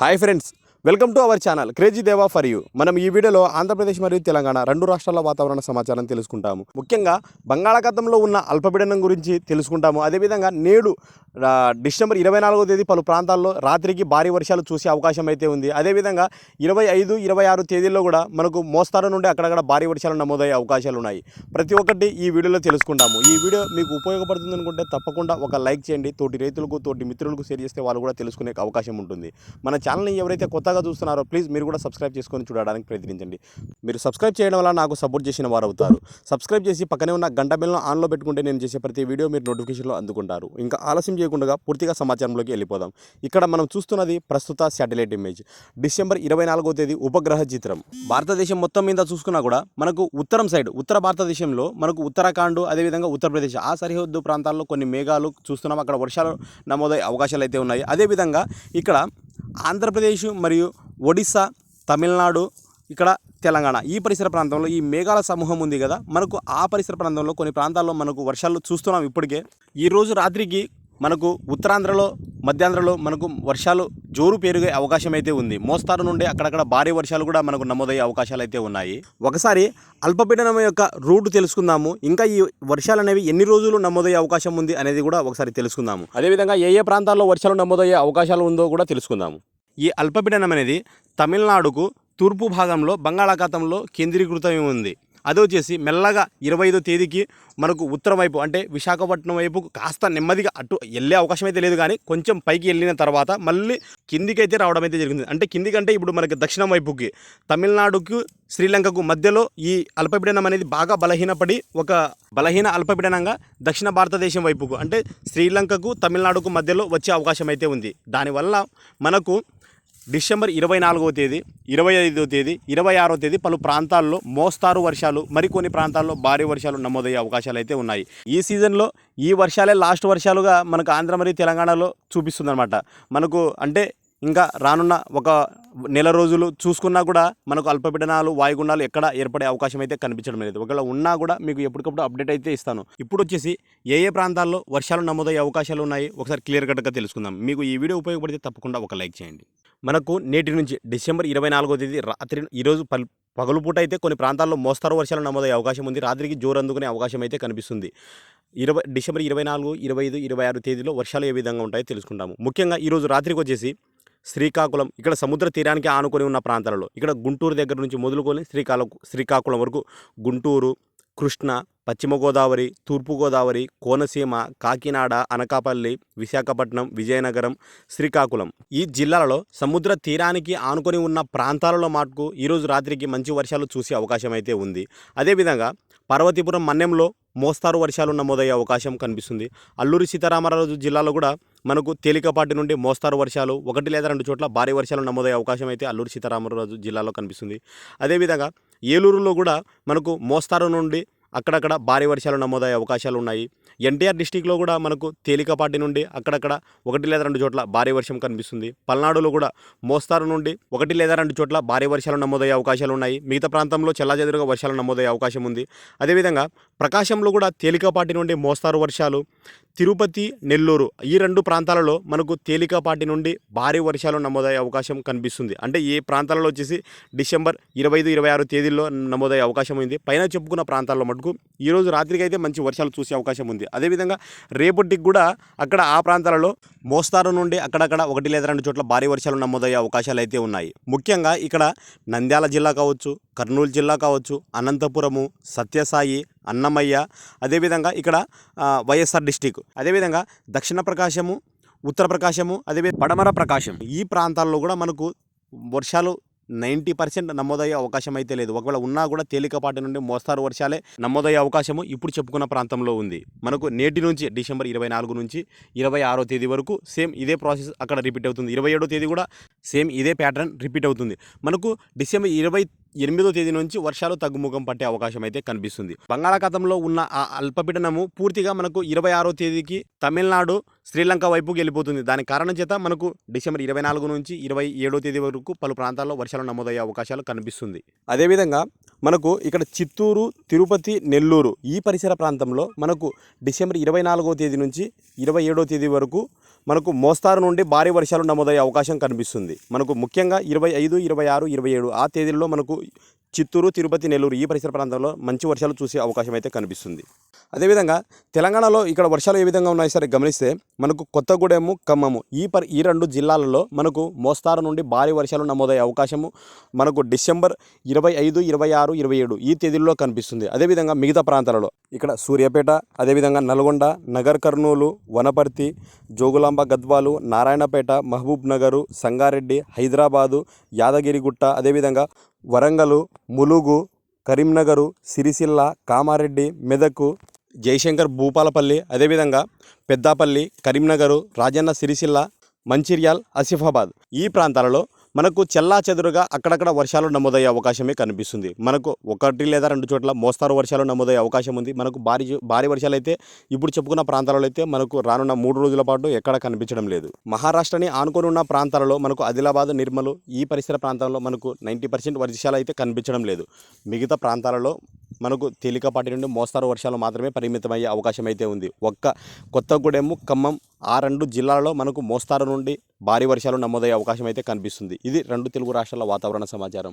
Hi friends. Welcome to our channel. Crazy Deva for you. మనం ఈ వీడియోలో ఆంధ్రప్రదేశ్ మరియు తెలంగాణ రెండు రాష్ట్రాల వాతావరణ సమాచారం తెలుసుకుంటాము. ముఖ్యంగా బంగాళాఖాతంలో ఉన్న అల్పపీడనం గురించి తెలుసుకుంటాము. అదేవిధంగా నేడు డిసెంబర్ ఇరవై నాలుగో తేదీ పలు ప్రాంతాల్లో రాత్రికి భారీ వర్షాలు చూసే అవకాశం అయితే ఉంది. అదేవిధంగా ఇరవై ఐదు ఇరవై ఆరు తేదీల్లో కూడా మనకు మోస్తారు నుండి అక్కడక్కడ భారీ వర్షాలు నమోదయ్యే అవకాశాలు ఉన్నాయి. ప్రతి ఒక్కటి ఈ వీడియోలో తెలుసుకుంటాము. ఈ వీడియో మీకు ఉపయోగపడుతుంది అనుకుంటే తప్పకుండా ఒక లైక్ చేయండి. తోటి రైతులకు తోటి మిత్రులకు షేర్ చేస్తే వాళ్ళు కూడా తెలుసుకునే అవకాశం ఉంటుంది. మన ఛానల్ని ఎవరైతే కొత్తగా చూస్తున్నారో ప్లీజ్ మీరు కూడా సబ్స్క్రైబ్ చేసుకొని చూడడానికి ప్రయత్నించండి. మీరు సబ్స్క్రైబ్ చేయడం వల్ల నాకు సపోర్ట్ చేసిన వారు అవుతారు. సబ్స్క్రైబ్ చేసి పక్కనే ఉన్న గంట బిల్లను ఆన్లో పెట్టుకుంటే నేను చేసే ప్రతి వీడియో మీరు నోటిఫికేషన్లో అందుకుంటారు. ఇంకా ఆలస్యం చేయకుండా పూర్తిగా సమాచారంలోకి వెళ్ళిపోదాం. ఇక్కడ మనం చూస్తున్నది ప్రస్తుత శాటిలైట్ ఇమేజ్. డిసెంబర్ ఇరవై నాలుగో తేదీ ఉపగ్రహ చిత్రం. భారతదేశం మొత్తం మీద చూసుకున్నా కూడా మనకు ఉత్తరం సైడ్ ఉత్తర భారతదేశంలో మనకు ఉత్తరాఖండ్ అదేవిధంగా ఉత్తరప్రదేశ్ ఆ సరిహద్దు ప్రాంతాల్లో కొన్ని మేఘాలు చూస్తున్నాం. అక్కడ వర్షాలు నమోదయ్యే అవకాశాలు అయితే ఉన్నాయి. అదేవిధంగా ఇక్కడ ఆంధ్రప్రదేశ్ మరియు ఒడిస్సా తమిళనాడు ఇక్కడ తెలంగాణ. ఈ పరిసర ప్రాంతంలో ఈ మేఘాల సమూహం ఉంది కదా. మనకు ఆ పరిసర ప్రాంతంలో కొన్ని ప్రాంతాల్లో మనకు వర్షాలు చూస్తున్నాం ఇప్పటికే. ఈరోజు రాత్రికి మనకు ఉత్తరాంధ్రలో మధ్యాంధ్రలో మనకు వర్షాలు జోరు పెరిగే అవకాశం అయితే ఉంది. మోస్తారు నుండి అక్కడక్కడ భారీ వర్షాలు కూడా మనకు నమోదయ్యే అవకాశాలు అయితే ఉన్నాయి. ఒకసారి అల్పపీడనం యొక్క రూట్ తెలుసుకుందాము. ఇంకా ఈ వర్షాలు అనేవి ఎన్ని రోజులు నమోదయ్యే అవకాశం ఉంది అనేది కూడా ఒకసారి తెలుసుకుందాము. అదేవిధంగా ఏ ఏ ప్రాంతాల్లో వర్షాలు నమోదయ్యే అవకాశాలు ఉందో కూడా తెలుసుకుందాము. ఈ అల్పపీడనం అనేది తమిళనాడుకు తూర్పు భాగంలో బంగాళాఖాతంలో కేంద్రీకృతమై ఉంది. అదొచ్చేసి మెల్లగా ఇరవై ఐదో తేదీకి మనకు ఉత్తర వైపు అంటే విశాఖపట్నం వైపు కాస్త నెమ్మదిగా అటు వెళ్ళే అవకాశం అయితే లేదు కానీ కొంచెం పైకి వెళ్ళిన తర్వాత మళ్ళీ కిందికి అయితే రావడం అయితే జరిగింది. అంటే కిందికంటే ఇప్పుడు మనకి దక్షిణం వైపుకి తమిళనాడుకు శ్రీలంకకు మధ్యలో ఈ అల్పపీడనం అనేది బాగా బలహీనపడి ఒక బలహీన అల్పపీడనంగా దక్షిణ భారతదేశం వైపుకు అంటే శ్రీలంకకు తమిళనాడుకు మధ్యలో వచ్చే అవకాశం అయితే ఉంది. దానివల్ల మనకు డిసెంబర్ ఇరవై నాలుగవ తేదీ ఇరవై ఐదవ తేదీ ఇరవై ఆరో తేదీ పలు ప్రాంతాల్లో మోస్తారు వర్షాలు మరికొన్ని ప్రాంతాల్లో భారీ వర్షాలు నమోదయ్యే అవకాశాలు అయితే ఉన్నాయి. ఈ సీజన్లో ఈ వర్షాలే లాస్ట్ వర్షాలుగా మనకు ఆంధ్ర మరియు తెలంగాణలో చూపిస్తుందన్నమాట. మనకు అంటే ఇంకా రానున్న ఒక నెల రోజులు చూసుకున్నా కూడా మనకు అల్పపీడనాలు వాయుగుండాలు ఎక్కడ ఏర్పడే అవకాశం అయితే కనిపించడం లేదు. ఒకవేళ ఉన్నా కూడా మీకు ఎప్పటికప్పుడు అప్డేట్ అయితే ఇస్తాను. ఇప్పుడు వచ్చేసి ఏ ఏ ప్రాంతాల్లో వర్షాలు నమోదయ్యే అవకాశాలు ఉన్నాయి? ఒకసారి క్లియర్ కట్గా తెలుసుకుందాం. మీకు ఈ వీడియో ఉపయోగపడితే తప్పకుండా ఒక లైక్ చేయండి. మనకు నేటి నుంచి డిసెంబర్ ఇరవై నాలుగో తేదీ రాత్రి ఈరోజు పల్ పగలుపూట అయితే కొన్ని ప్రాంతాల్లో మోస్తరు వర్షాలు నమోదయ్యే అవకాశం ఉంది. రాత్రికి జోరు అందుకునే అవకాశం అయితే కనిపిస్తుంది. ఇరవై డిసెంబర్ ఇరవై నాలుగు ఇరవై ఐదు ఇరవై ఆరు తేదీలో వర్షాలు ఏ విధంగా ఉంటాయో తెలుసుకుంటాము. ముఖ్యంగా ఈరోజు రాత్రికి వచ్చేసి శ్రీకాకుళం ఇక్కడ సముద్ర తీరానికి ఆనుకొని ఉన్న ప్రాంతాలలో ఇక్కడ గుంటూరు దగ్గర నుంచి మొదలుకొని శ్రీకాకుళం శ్రీకాకుళం వరకు గుంటూరు కృష్ణ పశ్చిమ గోదావరి తూర్పు గోదావరి కోనసీమ కాకినాడ అనకాపల్లి విశాఖపట్నం విజయనగరం శ్రీకాకుళం. ఈ జిల్లాలలో సముద్ర తీరానికి ఆనుకొని ఉన్న ప్రాంతాలలో మాటకు ఈరోజు రాత్రికి మంచి వర్షాలు చూసే అవకాశం అయితే ఉంది అదేవిధంగా పార్వతీపురం మన్యంలో మోస్తారు వర్షాలు నమోదయ్యే అవకాశం కనిపిస్తుంది. అల్లూరి సీతారామరాజు జిల్లాలో కూడా మనకు తేలికపాటి నుండి మోస్తారు వర్షాలు ఒకటి లేదా రెండు చోట్ల భారీ వర్షాలు నమోదయ్యే అవకాశం అయితే అల్లూరు సీతారామరాజు జిల్లాలో కనిపిస్తుంది. అదేవిధంగా ఏలూరులో కూడా మనకు మోస్తారు నుండి అక్కడక్కడ భారీ వర్షాలు నమోదయ్యే అవకాశాలు ఉన్నాయి. ఎన్టీఆర్ డిస్టిక్లో కూడా మనకు తేలికపాటి నుండి అక్కడక్కడ ఒకటి లేదా రెండు చోట్ల భారీ వర్షం కనిపిస్తుంది. పల్నాడులో కూడా మోస్తారు నుండి ఒకటి లేదా రెండు చోట్ల భారీ వర్షాలు నమోదయ్యే అవకాశాలు ఉన్నాయి. మిగతా ప్రాంతంలో చెల్లాచెదురుగా వర్షాలు నమోదయ్యే అవకాశం ఉంది. అదేవిధంగా ప్రకాశంలో కూడా తేలికపాటి నుండి మోస్తారు వర్షాలు తిరుపతి నెల్లూరు ఈ రెండు ప్రాంతాలలో మనకు తేలికపాటి నుండి భారీ వర్షాలు నమోదయ్యే అవకాశం కనిపిస్తుంది. అంటే ఈ ప్రాంతాలలో వచ్చేసి డిసెంబర్ ఇరవై ఐదు ఇరవై ఆరు తేదీల్లో నమోదయ్యే అవకాశం ఉంది. పైన చెప్పుకున్న ప్రాంతాల్లో మటుకు ఈరోజు రాత్రికి అయితే మంచి వర్షాలు చూసే అవకాశం ఉంది. అదేవిధంగా రేపటికి కూడా అక్కడ ఆ ప్రాంతాలలో మోస్తారు నుండి అక్కడక్కడ ఒకటి లేదా రెండు చోట్ల భారీ వర్షాలు నమోదయ్యే అవకాశాలు అయితే ఉన్నాయి. ముఖ్యంగా ఇక్కడ నంద్యాల జిల్లా కావచ్చు కర్నూలు జిల్లా కావచ్చు అనంతపురము సత్యసాయి అన్నమయ్య అదేవిధంగా ఇక్కడ వైఎస్ఆర్ డిస్టిక్. అదేవిధంగా దక్షిణ ప్రకాశము ఉత్తర ప్రకాశము అదే పడమర ప్రకాశం. ఈ ప్రాంతాల్లో కూడా మనకు వర్షాలు నైంటీ పర్సెంట్ నమోదయ్యే అవకాశం అయితే లేదు. ఒకవేళ ఉన్నా కూడా తేలికపాటి నుండి మోస్తారు వర్షాలే నమోదయ్యే అవకాశము ఇప్పుడు చెప్పుకున్న ప్రాంతంలో ఉంది. మనకు నేటి నుంచి డిసెంబర్ ఇరవై నాలుగు నుంచి ఇరవై ఆరో తేదీ వరకు సేమ్ ఇదే ప్రాసెస్ అక్కడ రిపీట్ అవుతుంది. ఇరవై ఏడో తేదీ కూడా సేమ్ ఇదే ప్యాటర్న్ రిపీట్ అవుతుంది. మనకు డిసెంబర్ ఇరవై ఎనిమిదో తేదీ నుంచి వర్షాలు తగ్గుముఖం పట్టే అవకాశం అయితే కనిపిస్తుంది. బంగాళాఖాతంలో ఉన్న ఆ అల్పపీడనము పూర్తిగా మనకు ఇరవై ఆరో తేదీకి తమిళనాడు శ్రీలంక వైపుకి వెళ్ళిపోతుంది దాని కారణం చేత మనకు డిసెంబర్ ఇరవై నాలుగు నుంచి ఇరవై ఏడో తేదీ వరకు పలు ప్రాంతాల్లో వర్షాలు నమోదయ్యే అవకాశాలు కనిపిస్తుంది. అదేవిధంగా మనకు ఇక్కడ చిత్తూరు తిరుపతి నెల్లూరు ఈ పరిసర ప్రాంతంలో మనకు డిసెంబర్ ఇరవై నాలుగో తేదీ నుంచి ఇరవై ఏడో తేదీ వరకు మనకు మోస్తారు నుండి భారీ వర్షాలు నమోదయ్యే అవకాశం కనిపిస్తుంది. మనకు ముఖ్యంగా ఇరవై ఐదు ఇరవై ఆరు ఇరవై ఏడు ఆ తేదీల్లో మనకు చిత్తూరు తిరుపతి నెల్లూరు ఈ పరిసర ప్రాంతంలో మంచి వర్షాలు చూసే అవకాశం అయితే కనిపిస్తుంది. అదేవిధంగా తెలంగాణలో ఇక్కడ వర్షాలు ఏ విధంగా ఉన్నాయి సరే గమనిస్తే మనకు కొత్తగూడెము ఖమ్మము ఈ పరి ఈ రెండు జిల్లాలలో మనకు మోస్తారు నుండి భారీ వర్షాలు నమోదయ్యే అవకాశము మనకు డిసెంబర్ ఇరవై ఐదు ఇరవై ఆరు ఇరవై ఏడు ఈ తేదీల్లో కనిపిస్తుంది. అదేవిధంగా మిగతా ప్రాంతాలలో ఇక్కడ సూర్యాపేట అదేవిధంగా నల్గొండ నగర్ కర్నూలు వనపర్తి జోగులాంబ గద్వాలు నారాయణపేట మహబూబ్ నగరు సంగారెడ్డి హైదరాబాదు యాదగిరిగుట్ట అదేవిధంగా వరంగలు ములుగు కరీంనగరు సిరిసిల్ల కామారెడ్డి మెదక్ జయశంకర్ భూపాలపల్లి అదేవిధంగా పెద్దాపల్లి కరీంనగరు రాజన్న సిరిసిల్ల మంచిర్యాల్ ఆసిఫాబాద్ ఈ ప్రాంతాలలో మనకు చెల్లా చెదురుగా అక్కడక్కడ వర్షాలు నమోదయ్యే అవకాశమే కనిపిస్తుంది. మనకు ఒకటి లేదా రెండు చోట్ల మోస్తారు వర్షాలు నమోదయ్యే అవకాశం ఉంది. మనకు భారీ భారీ వర్షాలు అయితే ఇప్పుడు చెప్పుకున్న ప్రాంతాలలో అయితే మనకు రానున్న మూడు రోజుల పాటు ఎక్కడ కనిపించడం లేదు. మహారాష్ట్రని ఆనుకొని ఉన్న ప్రాంతాలలో మనకు ఆదిలాబాద్ నిర్మలు ఈ పరిసర ప్రాంతాల్లో మనకు నైంటీ పర్సెంట్ వర్షాలు అయితే కనిపించడం లేదు. మిగతా ప్రాంతాలలో మనకు తేలికపాటి నుండి మోస్తారు వర్షాలు మాత్రమే పరిమితమయ్యే అవకాశం అయితే ఉంది. ఒక్క కొత్తగూడెము ఖమ్మం ఆ రెండు జిల్లాలలో మనకు మోస్తారు నుండి భారీ వర్షాలు నమోదయ్యే అవకాశం అయితే కనిపిస్తుంది. ఇది రెండు తెలుగు రాష్ట్రాల వాతావరణ సమాచారం.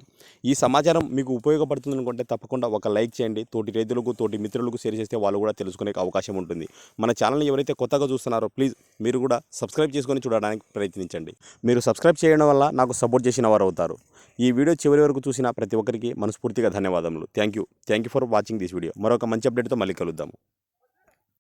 ఈ సమాచారం మీకు ఉపయోగపడుతుంది అనుకుంటే తప్పకుండా ఒక లైక్ చేయండి. తోటి రైతులకు తోటి మిత్రులకు షేర్ చేస్తే వాళ్ళు కూడా తెలుసుకునే అవకాశం ఉంటుంది. మన ఛానల్ని ఎవరైతే కొత్తగా చూస్తున్నారో ప్లీజ్ మీరు కూడా సబ్స్క్రైబ్ చేసుకొని చూడడానికి ప్రయత్నించండి. మీరు సబ్స్క్రైబ్ చేయడం వల్ల నాకు సపోర్ట్ చేసిన వారు అవుతారు. ఈ వీడియో చివరి వరకు చూసిన ప్రతి ఒక్కరికి మనస్ఫూర్తిగా ధన్యవాదములు. Thank you. Thank you for watching this video. మరొక మంచి అప్డేట్తో మళ్ళీ కలుద్దాము